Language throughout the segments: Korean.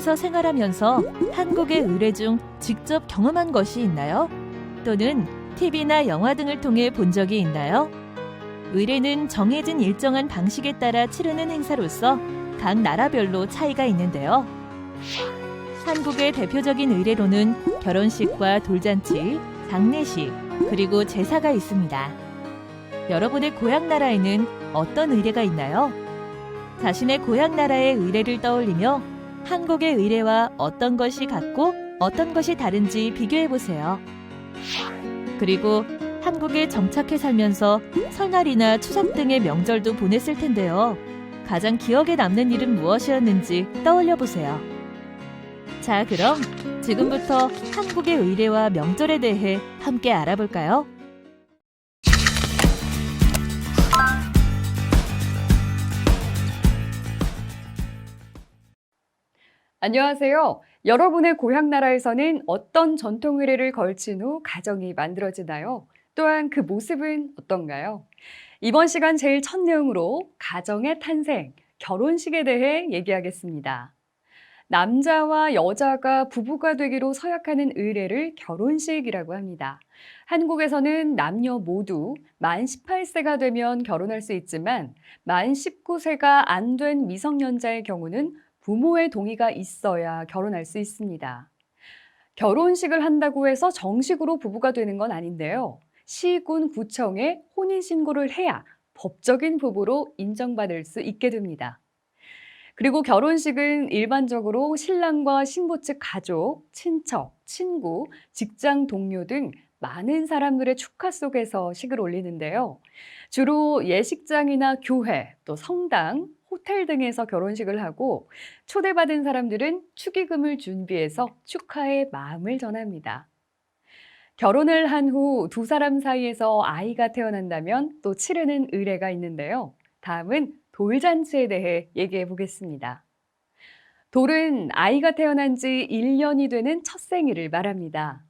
한국에서 생활하면서 한국의 의례 중 직접 경험한 것이 있나요? 또는 TV나 영화 등을 통해 본 적이 있나요? 의례는 정해진 일정한 방식에 따라 치르는 행사로서 각 나라별로 차이가 있는데요. 한국의 대표적인 의례로는 결혼식과 돌잔치, 장례식, 그리고 제사가 있습니다. 여러분의 고향 나라에는 어떤 의례가 있나요? 자신의 고향 나라의 의례를 떠올리며 한국의 의례와 어떤 것이 같고 어떤 것이 다른지 비교해 보세요. 그리고 한국에 정착해 살면서 설날이나 추석 등의 명절도 보냈을 텐데요. 가장 기억에 남는 일은 무엇이었는지 떠올려 보세요. 자, 그럼 지금부터 한국의 의례와 명절에 대해 함께 알아볼까요? 안녕하세요. 여러분의 고향 나라에서는 어떤 전통 의례를 걸친 후 가정이 만들어지나요? 또한 그 모습은 어떤가요? 이번 시간 제일 첫 내용으로 가정의 탄생, 결혼식에 대해 얘기하겠습니다. 남자와 여자가 부부가 되기로 서약하는 의례를 결혼식이라고 합니다. 한국에서는 남녀 모두 만 18세가 되면 결혼할 수 있지만 만 19세가 안 된 미성년자의 경우는 부모의 동의가 있어야 결혼할 수 있습니다. 결혼식을 한다고 해서 정식으로 부부가 되는 건 아닌데요. 시군 구청에 혼인 신고를 해야 법적인 부부로 인정받을 수 있게 됩니다. 그리고 결혼식은 일반적으로 신랑과 신부 측 가족, 친척, 친구, 직장 동료 등 많은 사람들의 축하 속에서 식을 올리는데요. 주로 예식장이나 교회, 또 성당, 호텔 등에서 결혼식을 하고 초대받은 사람들은 축의금을 준비해서 축하의 마음을 전합니다. 결혼을 한 후 두 사람 사이에서 아이가 태어난다면 또 치르는 의례가 있는데요. 다음은 돌잔치에 대해 얘기해 보겠습니다. 돌은 아이가 태어난 지 1년이 되는 첫 생일을 말합니다.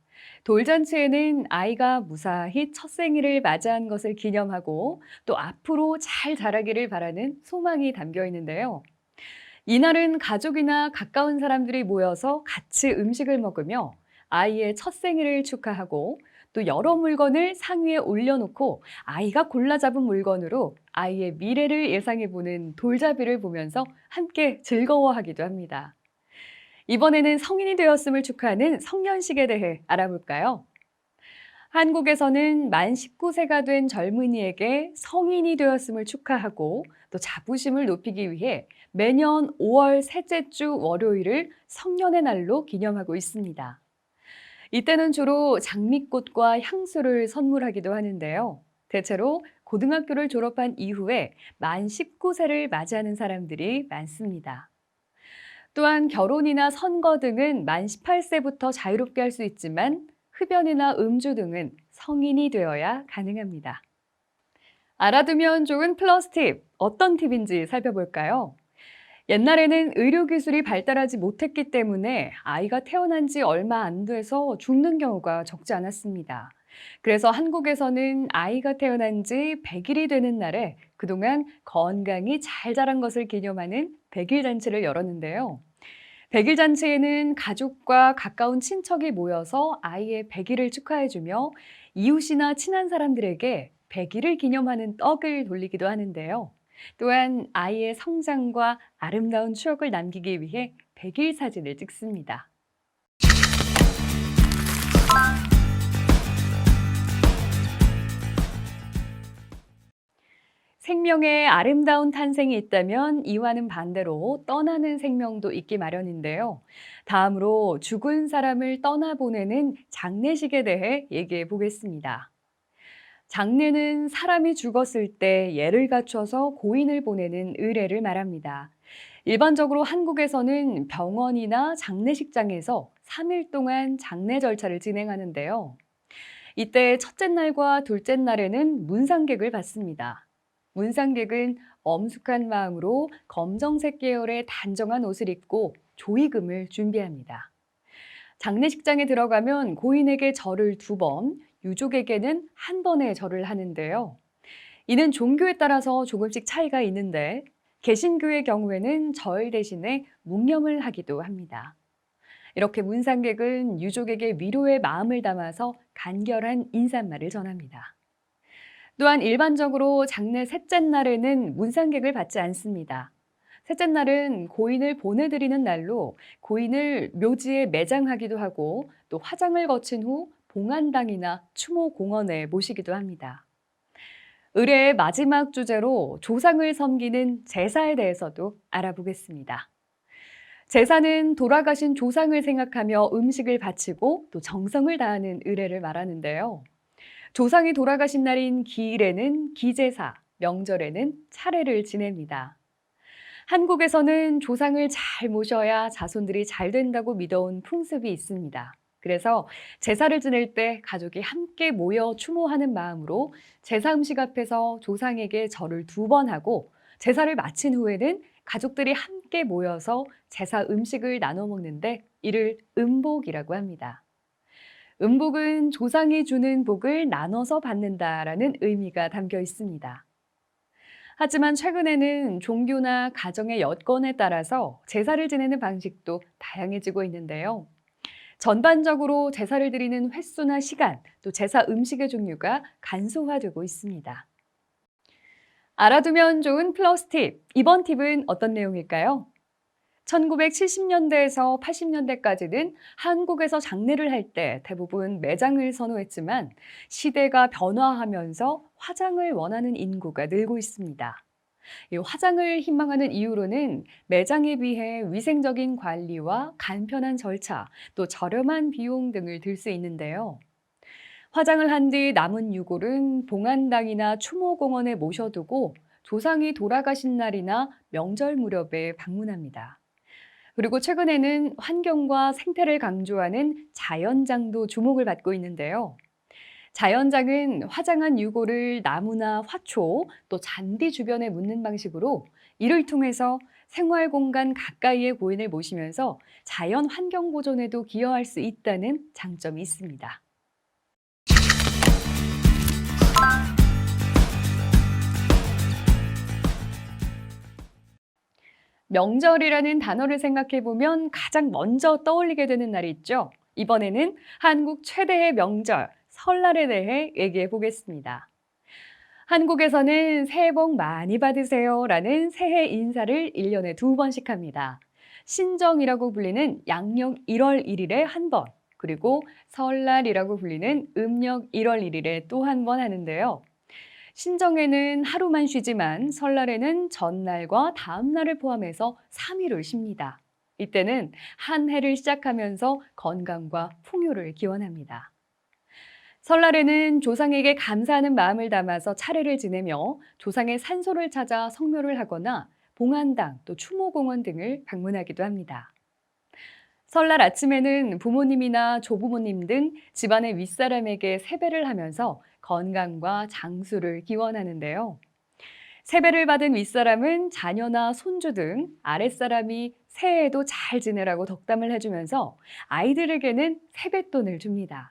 돌잔치에는 아이가 무사히 첫 생일을 맞이한 것을 기념하고 또 앞으로 잘 자라기를 바라는 소망이 담겨 있는데요. 이날은 가족이나 가까운 사람들이 모여서 같이 음식을 먹으며 아이의 첫 생일을 축하하고 또 여러 물건을 상위에 올려놓고 아이가 골라 잡은 물건으로 아이의 미래를 예상해 보는 돌잡이를 보면서 함께 즐거워하기도 합니다. 이번에는 성인이 되었음을 축하하는 성년식에 대해 알아볼까요? 한국에서는 만 19세가 된 젊은이에게 성인이 되었음을 축하하고 또 자부심을 높이기 위해 매년 5월 셋째 주 월요일을 성년의 날로 기념하고 있습니다. 이때는 주로 장미꽃과 향수를 선물하기도 하는데요. 대체로 고등학교를 졸업한 이후에 만 19세를 맞이하는 사람들이 많습니다. 또한 결혼이나 선거 등은 만 18세부터 자유롭게 할 수 있지만 흡연이나 음주 등은 성인이 되어야 가능합니다. 알아두면 좋은 플러스 팁, 어떤 팁인지 살펴볼까요? 옛날에는 의료기술이 발달하지 못했기 때문에 아이가 태어난 지 얼마 안 돼서 죽는 경우가 적지 않았습니다. 그래서 한국에서는 아이가 태어난 지 100일이 되는 날에 그동안 건강히 잘 자란 것을 기념하는 100일 잔치를 열었는데요. 100일 잔치에는 가족과 가까운 친척이 모여서 아이의 100일을 축하해주며 이웃이나 친한 사람들에게 100일을 기념하는 떡을 돌리기도 하는데요. 또한 아이의 성장과 아름다운 추억을 남기기 위해 100일 사진을 찍습니다. 생명의 아름다운 탄생이 있다면 이와는 반대로 떠나는 생명도 있기 마련인데요. 다음으로 죽은 사람을 떠나보내는 장례식에 대해 얘기해 보겠습니다. 장례는 사람이 죽었을 때 예를 갖춰서 고인을 보내는 의례를 말합니다. 일반적으로 한국에서는 병원이나 장례식장에서 3일 동안 장례 절차를 진행하는데요. 이때 첫째 날과 둘째 날에는 문상객을 받습니다. 문상객은 엄숙한 마음으로 검정색 계열의 단정한 옷을 입고 조의금을 준비합니다. 장례식장에 들어가면 고인에게 절을 두 번, 유족에게는 한 번의 절을 하는데요. 이는 종교에 따라서 조금씩 차이가 있는데 개신교의 경우에는 절 대신에 묵념을 하기도 합니다. 이렇게 문상객은 유족에게 위로의 마음을 담아서 간결한 인사말을 전합니다. 또한 일반적으로 장례 셋째 날에는 문상객을 받지 않습니다. 셋째 날은 고인을 보내드리는 날로 고인을 묘지에 매장하기도 하고 또 화장을 거친 후 봉안당이나 추모공원에 모시기도 합니다. 의례의 마지막 주제로 조상을 섬기는 제사에 대해서도 알아보겠습니다. 제사는 돌아가신 조상을 생각하며 음식을 바치고 또 정성을 다하는 의례를 말하는데요. 조상이 돌아가신 날인 기일에는 기제사, 명절에는 차례를 지냅니다. 한국에서는 조상을 잘 모셔야 자손들이 잘 된다고 믿어온 풍습이 있습니다. 그래서 제사를 지낼 때 가족이 함께 모여 추모하는 마음으로 제사 음식 앞에서 조상에게 절을 두 번 하고 제사를 마친 후에는 가족들이 함께 모여서 제사 음식을 나눠 먹는데 이를 음복이라고 합니다. 음복은 조상이 주는 복을 나눠서 받는다라는 의미가 담겨 있습니다. 하지만 최근에는 종교나 가정의 여건에 따라서 제사를 지내는 방식도 다양해지고 있는데요. 전반적으로 제사를 드리는 횟수나 시간, 또 제사 음식의 종류가 간소화되고 있습니다. 알아두면 좋은 플러스 팁. 이번 팁은 어떤 내용일까요? 1970년대에서 80년대까지는 한국에서 장례를 할 때 대부분 매장을 선호했지만 시대가 변화하면서 화장을 원하는 인구가 늘고 있습니다. 이 화장을 희망하는 이유로는 매장에 비해 위생적인 관리와 간편한 절차, 또 저렴한 비용 등을 들 수 있는데요. 화장을 한 뒤 남은 유골은 봉안당이나 추모공원에 모셔두고 조상이 돌아가신 날이나 명절 무렵에 방문합니다. 그리고 최근에는 환경과 생태를 강조하는 자연장도 주목을 받고 있는데요. 자연장은 화장한 유골을 나무나 화초 또 잔디 주변에 묻는 방식으로 이를 통해서 생활 공간 가까이의 고인을 모시면서 자연 환경 보존에도 기여할 수 있다는 장점이 있습니다. 명절이라는 단어를 생각해 보면 가장 먼저 떠올리게 되는 날이 있죠. 이번에는 한국 최대의 명절, 설날에 대해 얘기해 보겠습니다. 한국에서는 새해 복 많이 받으세요 라는 새해 인사를 1년에 두 번씩 합니다. 신정이라고 불리는 양력 1월 1일에 한 번, 그리고 설날이라고 불리는 음력 1월 1일에 또 한 번 하는데요. 신정에는 하루만 쉬지만 설날에는 전날과 다음날을 포함해서 3일을 쉽니다. 이때는 한 해를 시작하면서 건강과 풍요를 기원합니다. 설날에는 조상에게 감사하는 마음을 담아서 차례를 지내며 조상의 산소를 찾아 성묘를 하거나 봉안당 또 추모공원 등을 방문하기도 합니다. 설날 아침에는 부모님이나 조부모님 등 집안의 윗사람에게 세배를 하면서 건강과 장수를 기원하는데요. 세배를 받은 윗사람은 자녀나 손주 등 아랫사람이 새해에도 잘 지내라고 덕담을 해주면서 아이들에게는 세뱃돈을 줍니다.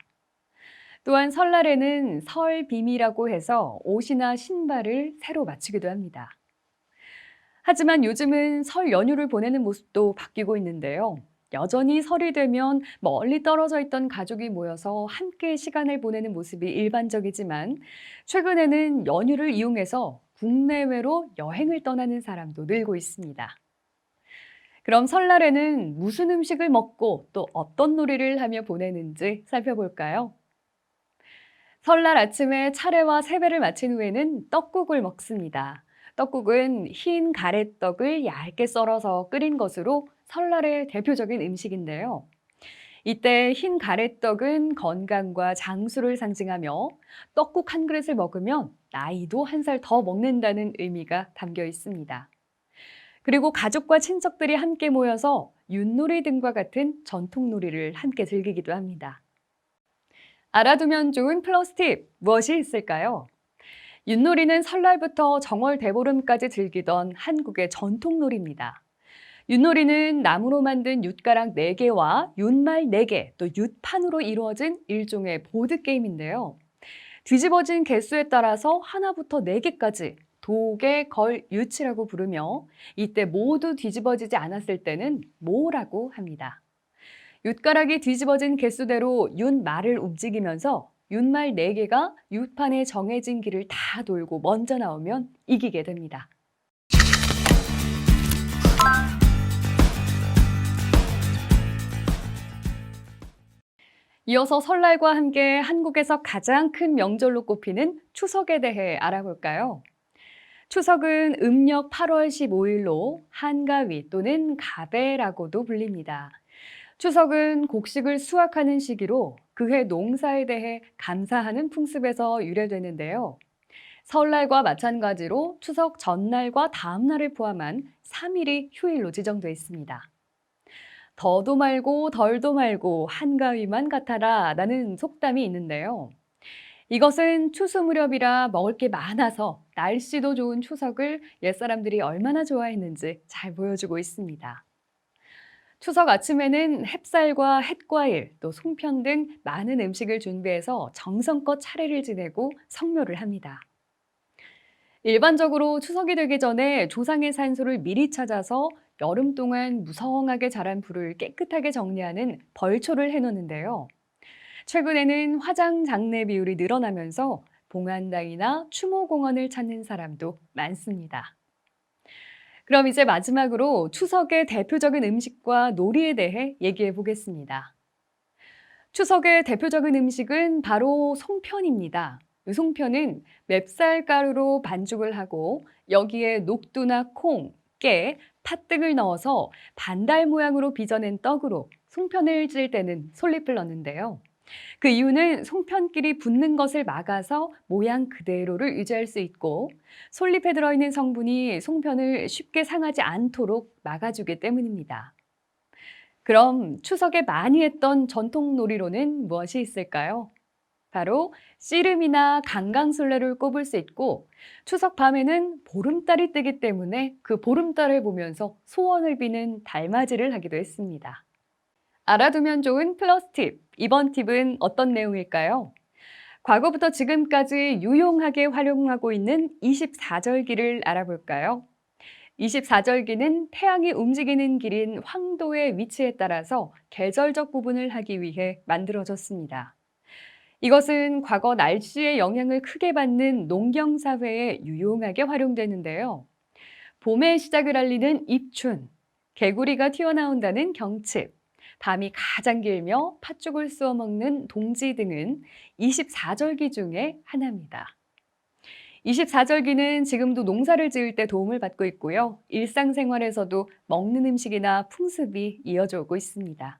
또한 설날에는 설빔이라고 해서 옷이나 신발을 새로 맞추기도 합니다. 하지만 요즘은 설 연휴를 보내는 모습도 바뀌고 있는데요. 여전히 설이 되면 멀리 떨어져 있던 가족이 모여서 함께 시간을 보내는 모습이 일반적이지만 최근에는 연휴를 이용해서 국내외로 여행을 떠나는 사람도 늘고 있습니다. 그럼 설날에는 무슨 음식을 먹고 또 어떤 놀이를 하며 보내는지 살펴볼까요? 설날 아침에 차례와 세배를 마친 후에는 떡국을 먹습니다. 떡국은 흰 가래떡을 얇게 썰어서 끓인 것으로 설날의 대표적인 음식인데요. 이때 흰 가래떡은 건강과 장수를 상징하며 떡국 한 그릇을 먹으면 나이도 한 살 더 먹는다는 의미가 담겨 있습니다. 그리고 가족과 친척들이 함께 모여서 윷놀이 등과 같은 전통놀이를 함께 즐기기도 합니다. 알아두면 좋은 플러스 팁 무엇이 있을까요? 윷놀이는 설날부터 정월 대보름까지 즐기던 한국의 전통놀이입니다. 윷놀이는 나무로 만든 윷가락 4개와 윷말 4개, 또 윷판으로 이루어진 일종의 보드게임인데요. 뒤집어진 개수에 따라서 하나부터 4개까지 독의 걸 유치라고 부르며 이때 모두 뒤집어지지 않았을 때는 모라고 합니다. 윷가락이 뒤집어진 개수대로 윷말을 움직이면서 윷말 4개가 윷판에 정해진 길을 다 돌고 먼저 나오면 이기게 됩니다. 이어서 설날과 함께 한국에서 가장 큰 명절로 꼽히는 추석에 대해 알아볼까요? 추석은 음력 8월 15일로 한가위 또는 가배라고도 불립니다. 추석은 곡식을 수확하는 시기로 그해 농사에 대해 감사하는 풍습에서 유래되는데요. 설날과 마찬가지로 추석 전날과 다음날을 포함한 3일이 휴일로 지정돼 있습니다. 더도 말고 덜도 말고 한가위만 같아라 라는 속담이 있는데요. 이것은 추수 무렵이라 먹을 게 많아서 날씨도 좋은 추석을 옛사람들이 얼마나 좋아했는지 잘 보여주고 있습니다. 추석 아침에는 햅쌀과 햇과일, 또 송편 등 많은 음식을 준비해서 정성껏 차례를 지내고 성묘를 합니다. 일반적으로 추석이 되기 전에 조상의 산소를 미리 찾아서 여름 동안 무성하게 자란 불을 깨끗하게 정리하는 벌초를 해놓는데요. 최근에는 화장 장례 비율이 늘어나면서 봉안당이나 추모공원을 찾는 사람도 많습니다. 그럼 이제 마지막으로 추석의 대표적인 음식과 놀이에 대해 얘기해 보겠습니다. 추석의 대표적인 음식은 바로 송편입니다. 이 송편은 맵쌀 가루로 반죽을 하고 여기에 녹두나 콩, 깨, 팥 등을 넣어서 반달 모양으로 빚어낸 떡으로 송편을 찔 때는 솔잎을 넣는데요. 그 이유는 송편끼리 붙는 것을 막아서 모양 그대로를 유지할 수 있고 솔잎에 들어있는 성분이 송편을 쉽게 상하지 않도록 막아주기 때문입니다. 그럼 추석에 많이 했던 전통 놀이로는 무엇이 있을까요? 바로 씨름이나 강강술래를 꼽을 수 있고 추석 밤에는 보름달이 뜨기 때문에 그 보름달을 보면서 소원을 비는 달맞이를 하기도 했습니다. 알아두면 좋은 플러스 팁. 이번 팁은 어떤 내용일까요? 과거부터 지금까지 유용하게 활용하고 있는 24절기를 알아볼까요? 24절기는 태양이 움직이는 길인 황도의 위치에 따라서 계절적 구분을 하기 위해 만들어졌습니다. 이것은 과거 날씨의 영향을 크게 받는 농경 사회에 유용하게 활용되는데요. 봄의 시작을 알리는 입춘, 개구리가 튀어나온다는 경칩, 밤이 가장 길며 팥죽을 쑤어 먹는 동지 등은 24절기 중에 하나입니다. 24절기는 지금도 농사를 지을 때 도움을 받고 있고요. 일상생활에서도 먹는 음식이나 풍습이 이어져 오고 있습니다.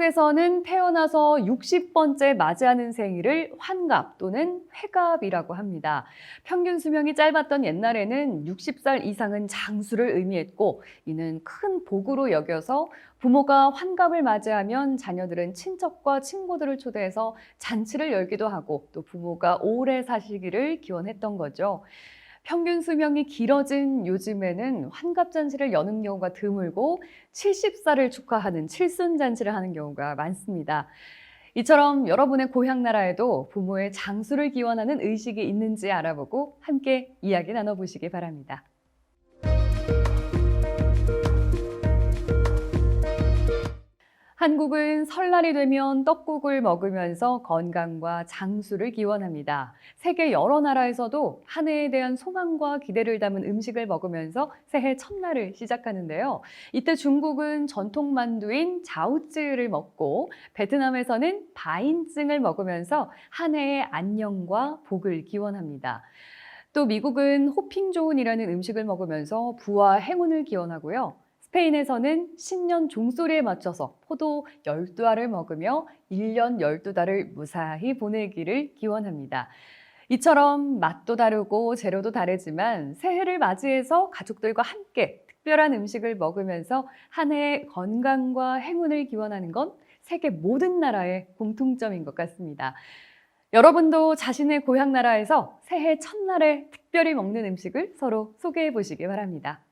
한국에서는 태어나서 60번째 맞이하는 생일을 환갑 또는 회갑이라고 합니다. 평균 수명이 짧았던 옛날에는 60살 이상은 장수를 의미했고 이는 큰 복으로 여겨서 부모가 환갑을 맞이하면 자녀들은 친척과 친구들을 초대해서 잔치를 열기도 하고 또 부모가 오래 사시기를 기원했던 거죠. 평균 수명이 길어진 요즘에는 환갑잔치를 여는 경우가 드물고 70살을 축하하는 칠순잔치를 하는 경우가 많습니다. 이처럼 여러분의 고향 나라에도 부모의 장수를 기원하는 의식이 있는지 알아보고 함께 이야기 나눠보시기 바랍니다. 한국은 설날이 되면 떡국을 먹으면서 건강과 장수를 기원합니다. 세계 여러 나라에서도 한 해에 대한 소망과 기대를 담은 음식을 먹으면서 새해 첫날을 시작하는데요. 이때 중국은 전통 만두인 자우쯔를 먹고 베트남에서는 바인증을 먹으면서 한 해의 안녕과 복을 기원합니다. 또 미국은 호핑조운이라는 음식을 먹으면서 부와 행운을 기원하고요. 스페인에서는 신년 종소리에 맞춰서 포도 12알을 먹으며 1년 12달을 무사히 보내기를 기원합니다. 이처럼 맛도 다르고 재료도 다르지만 새해를 맞이해서 가족들과 함께 특별한 음식을 먹으면서 한 해의 건강과 행운을 기원하는 건 세계 모든 나라의 공통점인 것 같습니다. 여러분도 자신의 고향 나라에서 새해 첫날에 특별히 먹는 음식을 서로 소개해 보시기 바랍니다.